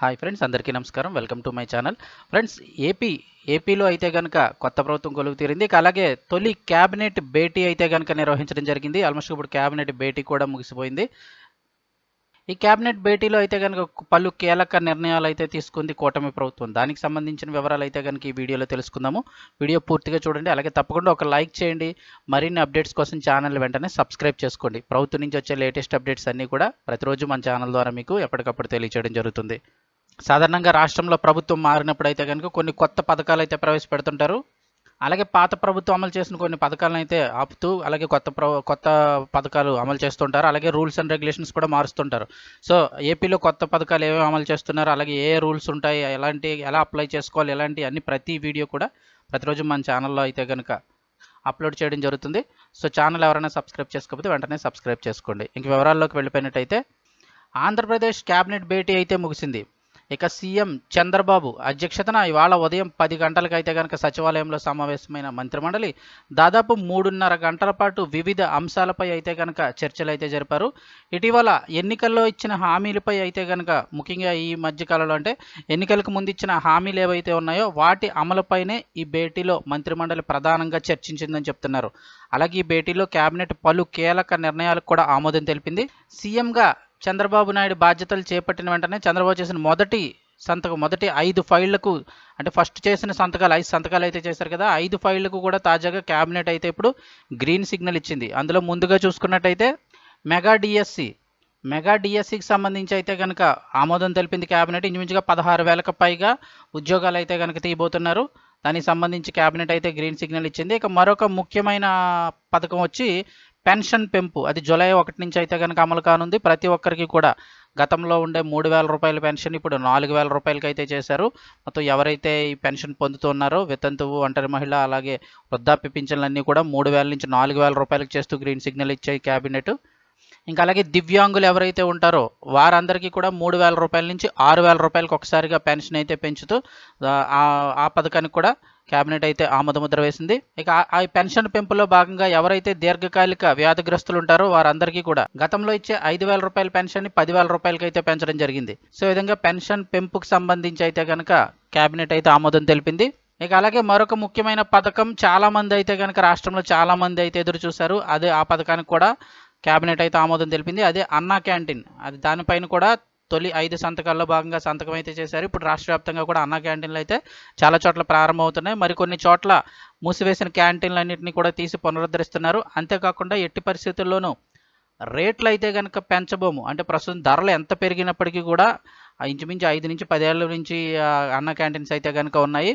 Hi friends అందరికీ నమస్కారం. Welcome to my channel. Friends AP ఏపీలో అయితే కనుక కొత్త ప్రభుత్వం కొలువు తీరింది. అలాగే తొలి క్యాబినెట్ భేటీ అయితే కనుక నిర్వహించడం జరిగింది. ఆల్మోస్ట్ ఇప్పుడు క్యాబినెట్ భేటీ కూడా ముగిసిపోయింది. ఈ క్యాబినెట్ భేటీలో అయితే కనుక పలు కీలక నిర్ణయాలు అయితే తీసుకుంది కూటమి ప్రభుత్వం. దానికి సంబంధించిన వివరాలు అయితే కనుక ఈ వీడియోలో తెలుసుకుందాము. వీడియో పూర్తిగా చూడండి. అలాగే తప్పకుండా ఒక లైక్ చేయండి. మరిన్ని అప్డేట్స్ కోసం ఛానల్ వెంటనే సబ్స్క్రైబ్ చేసుకోండి. ప్రభుత్వం నుంచి వచ్చే లేటెస్ట్ అప్డేట్స్ అన్నీ కూడా ప్రతిరోజు మన ఛానల్ ద్వారా మీకు ఎప్పటికప్పుడు తెలియచేయడం జరుగుతుంది. సాధారణంగా రాష్ట్రంలో ప్రభుత్వం మారినప్పుడు అయితే కనుక కొన్ని కొత్త పథకాలు అయితే ప్రవేశపెడుతుంటారు. అలాగే పాత ప్రభుత్వం అమలు చేసిన కొన్ని పథకాలను అయితే ఆపుతూ అలాగే కొత్త ప్ర కొత్త పథకాలు అమలు చేస్తుంటారు. అలాగే రూల్స్ అండ్ రెగ్యులేషన్స్ కూడా మారుస్తుంటారు. సో ఏపీలో కొత్త పథకాలు ఏమేమి అమలు చేస్తున్నారు అలాగే ఏ రూల్స్ ఉంటాయి ఎలాంటి ఎలా అప్లై చేసుకోవాలి ఎలాంటి అన్ని ప్రతి వీడియో కూడా ప్రతిరోజు మన ఛానల్లో అయితే కనుక అప్లోడ్ చేయడం జరుగుతుంది. సో ఛానల్ ఎవరైనా సబ్స్క్రైబ్ చేసుకోకపోతే వెంటనే సబ్స్క్రైబ్ చేసుకోండి. ఇంక వివరాల్లోకి వెళ్ళిపోయినట్టయితే ఆంధ్రప్రదేశ్ క్యాబినెట్ భేటీ అయితే ముగిసింది. ఇక సీఎం చంద్రబాబు అధ్యక్షతన ఇవాళ ఉదయం పది గంటలకు అయితే కనుక సచివాలయంలో సమావేశమైన మంత్రిమండలి దాదాపు మూడున్నర గంటల పాటు వివిధ అంశాలపై అయితే కనుక చర్చలు అయితే జరిపారు. ఇటీవల ఎన్నికల్లో ఇచ్చిన హామీలపై అయితే కనుక ముఖ్యంగా ఈ మధ్యకాలంలో అంటే ఎన్నికలకు ముందు ఇచ్చిన హామీలు ఏవైతే ఉన్నాయో వాటి అమలుపైనే ఈ భేటీలో మంత్రిమండలి ప్రధానంగా చర్చించిందని చెప్తున్నారు. అలాగే ఈ భేటీలో కేబినెట్ పలు కీలక నిర్ణయాలకు కూడా ఆమోదం తెలిపింది. సీఎంగా చంద్రబాబు నాయుడు బాధ్యతలు చేపట్టిన వెంటనే చంద్రబాబు చేసిన మొదటి సంతకం మొదటి ఐదు ఫైళ్ళకు అంటే ఫస్ట్ చేసిన సంతకాలు ఐదు సంతకాలు అయితే చేశారు కదా ఐదు ఫైళ్ళకు కూడా తాజాగా క్యాబినెట్ అయితే ఇప్పుడు గ్రీన్ సిగ్నల్ ఇచ్చింది. అందులో ముందుగా చూసుకున్నట్టయితే మెగా డిఎస్సి మెగా డిఎస్సికి సంబంధించి అయితే కనుక ఆమోదం తెలిపింది క్యాబినెట్. ఇంచుమించుగా పదహారు వేలకు పైగా ఉద్యోగాలు అయితే కనుక తీయబోతున్నారు. దానికి సంబంధించి క్యాబినెట్ అయితే గ్రీన్ సిగ్నల్ ఇచ్చింది. ఇక మరొక ముఖ్యమైన పథకం వచ్చి పెన్షన్ పెంపు. అది జూలై ఒకటి నుంచి అయితే కనుక అమలు కానుంది. ప్రతి ఒక్కరికి కూడా గతంలో ఉండే మూడు వేల రూపాయల పెన్షన్ ఇప్పుడు నాలుగు వేల రూపాయలకి అయితే చేశారు. మొత్తం ఎవరైతే ఈ పెన్షన్ పొందుతున్నారో వితంతువు ఒంటరి మహిళ అలాగే వృద్ధాప్య పింఛన్లన్నీ కూడా మూడు వేల నుంచి నాలుగు వేల రూపాయలకు చేస్తూ గ్రీన్ సిగ్నల్ ఇచ్చాయి క్యాబినెట్. ఇంకా అలాగే దివ్యాంగులు ఎవరైతే ఉంటారో వారందరికీ కూడా మూడు వేల రూపాయల నుంచి ఆరు వేల రూపాయలకు ఒకసారిగా పెన్షన్ అయితే పెంచుతూ ఆ పథకానికి కూడా కేబినెట్ అయితే ఆమోదముద్ర వేసింది. ఇక ఆ పెన్షన్ పెంపులో భాగంగా ఎవరైతే దీర్ఘకాలిక వ్యాధిగ్రస్తులు ఉంటారో వారందరికీ కూడా గతంలో ఇచ్చే ఐదు వేల రూపాయల పెన్షన్ని పదివేల రూపాయలకి అయితే పెంచడం జరిగింది. సో ఈ విధంగా పెన్షన్ పెంపుకు సంబంధించి అయితే కనుక కేబినెట్ అయితే ఆమోదం తెలిపింది. ఇక అలాగే మరొక ముఖ్యమైన పథకం చాలా మంది అయితే కనుక రాష్ట్రంలో చాలా మంది అయితే ఎదురు చూశారు. అదే ఆ పథకానికి కూడా కేబినెట్ అయితే ఆమోదం తెలిపింది. అదే అన్నా క్యాంటీన్. అది దానిపైన కూడా తొలి ఐదు సంతకాల్లో భాగంగా సంతకం అయితే చేశారు. ఇప్పుడు రాష్ట్ర వ్యాప్తంగా కూడా అన్న క్యాంటీన్లు అయితే చాలా చోట్ల ప్రారంభమవుతున్నాయి. మరికొన్ని చోట్ల మూసివేసిన క్యాంటీన్లన్నింటినీ కూడా తీసి పునరుద్ధరిస్తున్నారు. అంతేకాకుండా ఎట్టి పరిస్థితుల్లోనూ రేట్లు అయితే కనుక పెంచబోము. అంటే ప్రస్తుతం ధరలు ఎంత పెరిగినప్పటికీ కూడా ఇంచుమించు ఐదు నుంచి పదేళ్ళ నుంచి అన్న క్యాంటీన్స్ అయితే కనుక ఉన్నాయి.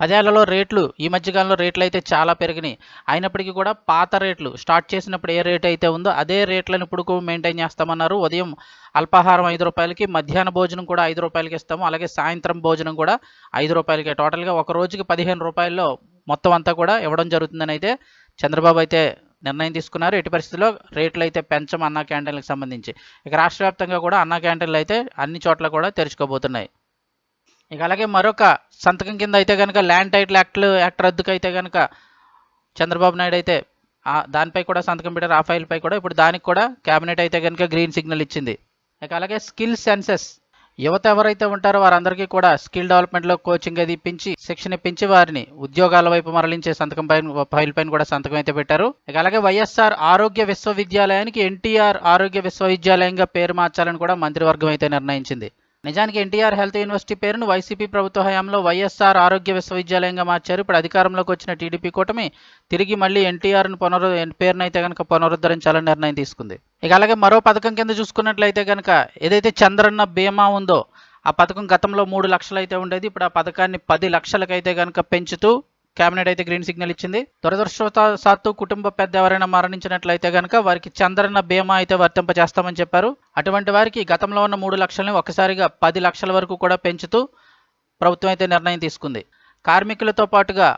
పదేళ్ళలో రేట్లు ఈ మధ్యకాలంలో రేట్లు అయితే చాలా పెరిగినాయి. అయినప్పటికీ కూడా పాత రేట్లు స్టార్ట్ చేసినప్పుడు ఏ రేట్ అయితే ఉందో అదే రేట్లను ఇప్పుడు మెయింటైన్ చేస్తామన్నారు. ఉదయం అల్పాహారం ఐదు రూపాయలకి మధ్యాహ్న భోజనం కూడా ఐదు రూపాయలకి ఇస్తాము. అలాగే సాయంత్రం భోజనం కూడా ఐదు రూపాయలకి. టోటల్గా ఒక రోజుకి పదిహేను రూపాయల్లో మొత్తం అంతా కూడా ఇవ్వడం జరుగుతుందని అయితే చంద్రబాబు అయితే నిర్ణయం తీసుకున్నారు. ఎట్టి పరిస్థితుల్లో రేట్లు అయితే పెంచం అన్నా క్యాంటీన్లకు సంబంధించి. ఇక రాష్ట్ర వ్యాప్తంగా కూడా అన్నా క్యాంటీన్లు అయితే అన్ని చోట్ల కూడా తెరుచుకోబోతున్నాయి. ఇక అలాగే మరొక సంతకం కింద అయితే కనుక ల్యాండ్ టైటిల్ యాక్ట్లు యాక్ట్ రద్దుకు అయితే కనుక చంద్రబాబు నాయుడు అయితే దానిపై కూడా సంతకం పెట్టారు. ఆ ఫైల్పై కూడా ఇప్పుడు దానికి కూడా కేబినెట్ అయితే కనుక గ్రీన్ సిగ్నల్ ఇచ్చింది. ఇక అలాగే స్కిల్ సెన్సెస్. యువత ఎవరైతే ఉంటారో వారందరికీ కూడా స్కిల్ డెవలప్మెంట్లో కోచింగ్ అది ఇప్పించి శిక్షణ ఇప్పించి వారిని ఉద్యోగాల వైపు మరలించే సంతకం పైన ఫైల్ పైన కూడా సంతకం అయితే పెట్టారు. ఇక అలాగే వైఎస్ఆర్ ఆరోగ్య విశ్వవిద్యాలయానికి ఎన్టీఆర్ ఆరోగ్య విశ్వవిద్యాలయంగా పేరు మార్చాలని కూడా మంత్రివర్గం అయితే నిర్ణయించింది. నిజానికి ఎన్టీఆర్ హెల్త్ యూనివర్సిటీ పేరును వైసీపీ ప్రభుత్వ హయాంలో వైఎస్ఆర్ ఆరోగ్య విశ్వవిద్యాలయంగా మార్చారు. ఇప్పుడు అధికారంలోకి వచ్చిన టీడీపీ కూటమి తిరిగి మళ్ళీ ఎన్టీఆర్ను పునరు పేరునైతే కనుక పునరుద్ధరించాలని నిర్ణయం తీసుకుంది. ఇక అలాగే మరో పథకం కింద చూసుకున్నట్లయితే కనుక ఏదైతే చంద్రన్న బీమా ఉందో ఆ పథకం గతంలో మూడు లక్షలు అయితే ఉండేది. ఇప్పుడు ఆ పథకాన్ని పది లక్షలకైతే కనుక పెంచుతూ కేబినెట్ అయితే గ్రీన్ సిగ్నల్ ఇచ్చింది. దురదృష్టవశాత్తు కుటుంబ పెద్ద ఎవరైనా మరణించినట్లయితే కనుక వారికి చంద్రన్న బీమా అయితే వర్తింపజేస్తామని చెప్పారు. అటువంటి వారికి గతంలో ఉన్న మూడు లక్షలని ఒకసారిగా పది లక్షల వరకు కూడా పెంచుతూ ప్రభుత్వం అయితే నిర్ణయం తీసుకుంది. కార్మికులతో పాటుగా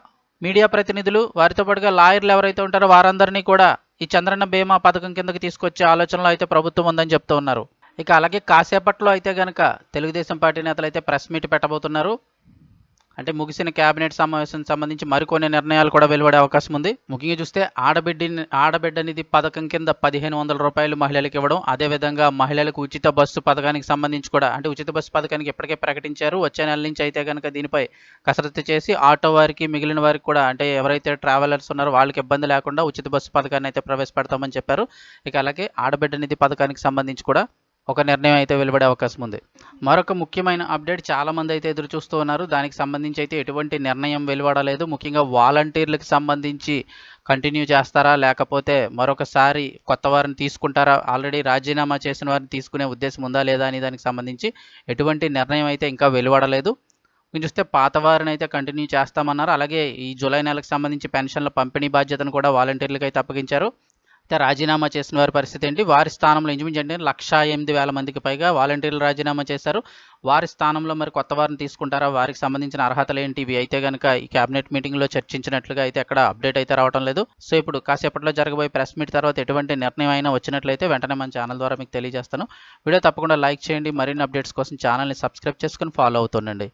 మీడియా ప్రతినిధులు వారితో పాటుగా లాయర్లు ఎవరైతే ఉంటారో వారందరినీ కూడా ఈ చంద్రన్న బీమా పథకం కిందకి తీసుకొచ్చే ఆలోచనలో అయితే ప్రభుత్వం ఉందని చెప్తూ ఉన్నారు. ఇక అలాగే కాసేపట్లో అయితే గనక తెలుగుదేశం పార్టీ నేతలు అయితే ప్రెస్ మీట్ పెట్టబోతున్నారు. అంటే ముగిసిన కేబినెట్ సమావేశం సంబంధించి మరికొన్ని నిర్ణయాలు కూడా వెలువడే అవకాశం ఉంది. ముఖ్యంగా చూస్తే ఆడబిడ్డ ఆడబిడ్డ నిధి పథకం కింద పదిహేను వందల రూపాయలు మహిళలకు ఇవ్వడం అదేవిధంగా మహిళలకు ఉచిత బస్సు పథకానికి సంబంధించి కూడా అంటే ఉచిత బస్సు పథకానికి ఇప్పటికే ప్రకటించారు. వచ్చే నెల నుంచి అయితే కనుక దీనిపై కసరత్తు చేసి ఆటో వారికి మిగిలిన వారికి కూడా అంటే ఎవరైతే ట్రావెలర్స్ ఉన్నారో వాళ్ళకి ఇబ్బంది లేకుండా ఉచిత బస్సు పథకాన్ని అయితే ప్రవేశపెడతామని చెప్పారు. ఇక అలాగే ఆడబిడ్డ నిధి పథకానికి సంబంధించి కూడా ఒక నిర్ణయం అయితే వెలువడే అవకాశం ఉంది. మరొక ముఖ్యమైన అప్డేట్ చాలా మంది అయితే ఎదురు చూస్తూ ఉన్నారు. దానికి సంబంధించి అయితే ఎటువంటి నిర్ణయం వెలువడలేదు ముఖ్యంగా వాలంటీర్లకు సంబంధించి కంటిన్యూ చేస్తారా? లేకపోతే మరొకసారి కొత్త వారిని తీసుకుంటారా? ఆల్రెడీ రాజీనామా చేసిన వారిని తీసుకునే ఉద్దేశం ఉందా లేదా అని దానికి సంబంధించి ఎటువంటి నిర్ణయం అయితే ఇంకా వెలువడలేదు మీరు చూస్తే పాత వారిని అయితే కంటిన్యూ చేస్తామన్నారు. అలాగే ఈ జూలై నెలకు సంబంధించి పెన్షన్ల పంపిణీ బాధ్యతను కూడా వాలంటీర్లకు అయితే అప్పగించారు. రాజీనామా చేసిన వారి పరిస్థితి ఏంటి? వారి స్థానంలో ఇంచుమించు అంటే లక్షా ఎనిమిది వేల మందికి పైగా వాలంటీర్లు రాజీనామా చేశారు. వారి స్థానంలో మరి కొత్త వారిని తీసుకుంటారా? వారికి సంబంధించిన అర్హతలు ఏంటి? ఇవి అయితే కనుక ఈ కేబినెట్ మీటింగ్లో చర్చించినట్లుగా అయితే అక్కడ అప్డేట్ అయితే రావడం లేదు. సో ఇప్పుడు కాసేపట్లో జరగబోయే ప్రెస్ మీట్ తర్వాత ఎటువంటి నిర్ణయం అయినా వచ్చినట్లయితే వెంటనే మన ఛానల్ ద్వారా మీకు తెలియజేస్తాను. వీడియో తప్పకుండా లైక్ చేయండి. మరిన్ని అప్డేట్స్ కోసం ఛానల్ని సబ్స్క్రైబ్ చేసుకుని ఫాలో అవుతుండండి.